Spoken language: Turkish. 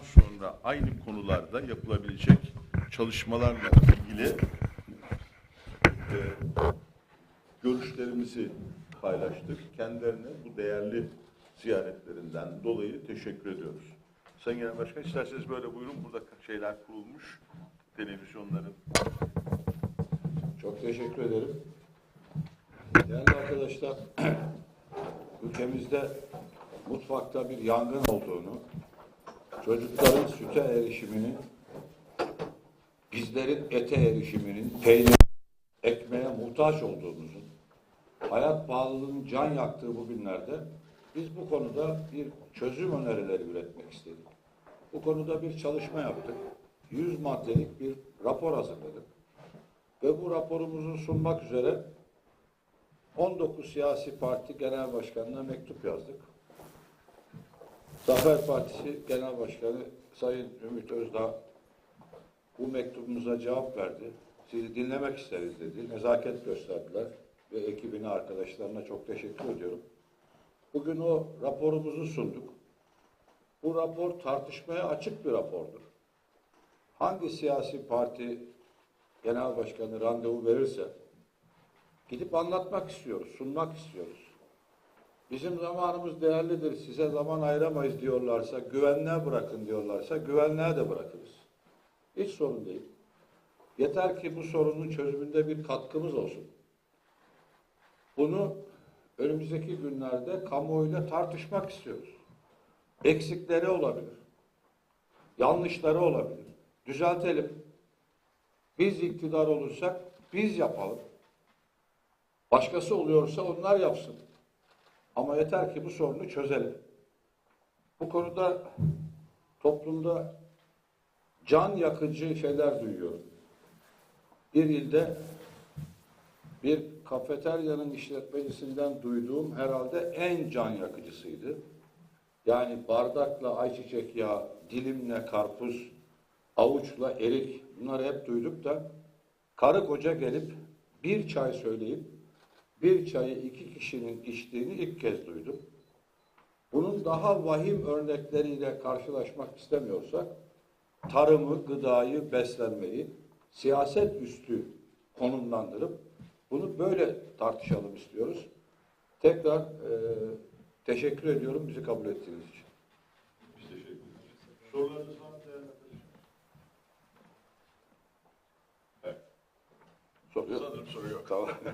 sonra aynı konularda yapılabilecek çalışmalarla ilgili e, görüşlerimizi paylaştık. Kendilerine bu değerli ziyaretlerinden dolayı teşekkür ediyoruz. Sayın Genel Başkan isterseniz böyle buyurun. Burada şeyler kurulmuş. Televizyonların. Çok teşekkür ederim. Değerli arkadaşlar, ülkemizde mutfakta bir yangın olduğunu, çocukların süte erişiminin, bizlerin ete erişiminin, peynir, ekmeğe muhtaç olduğumuzun, hayat pahalılığının can yaktığı bu günlerde biz bu konuda bir çözüm önerileri üretmek istedik. Bu konuda bir çalışma yaptık. 100 maddelik bir rapor hazırladık. Ve bu raporumuzu sunmak üzere 19 siyasi parti genel başkanına mektup yazdık. Zafer Partisi Genel Başkanı Sayın Ümit Özdağ bu mektubumuza cevap verdi. Sizi dinlemek isteriz dedi. Nezaket gösterdiler ve ekibine, arkadaşlarına çok teşekkür ediyorum. Bugün o raporumuzu sunduk. Bu rapor tartışmaya açık bir rapordur. Hangi siyasi parti genel başkanı randevu verirse gidip anlatmak istiyoruz, sunmak istiyoruz. Bizim zamanımız değerlidir, size zaman ayıramayız diyorlarsa, güvenliğe bırakın diyorlarsa, güvenliğe de bırakırız. Hiç sorun değil. Yeter ki bu sorunun çözümünde bir katkımız olsun. Bunu önümüzdeki günlerde kamuoyuyla tartışmak istiyoruz. Eksikleri olabilir. Yanlışları olabilir. Düzeltelim. Biz iktidar olursak biz yapalım. Başkası oluyorsa onlar yapsın. Ama yeter ki bu sorunu çözelim. Bu konuda toplumda can yakıcı şeyler duyuyorum. Bir ilde bir kafeteryanın işletmecisinden duyduğum herhalde en can yakıcısıydı. Yani bardakla ayçiçek yağı, dilimle karpuz, avuçla erik bunları hep duyduk da karı koca gelip bir çay söyleyip bir çayı iki kişinin içtiğini ilk kez duydum. Bunun daha vahim örnekleriyle karşılaşmak istemiyorsak tarımı, gıdayı, beslenmeyi siyaset üstü konumlandırıp bunu böyle tartışalım istiyoruz. Tekrar e, teşekkür ediyorum bizi kabul ettiğiniz için. Biz teşekkür ederiz. Sorularınız var mı değerli arkadaşlar? Evet. Soruyor. Sanırım soru yok. Tamam.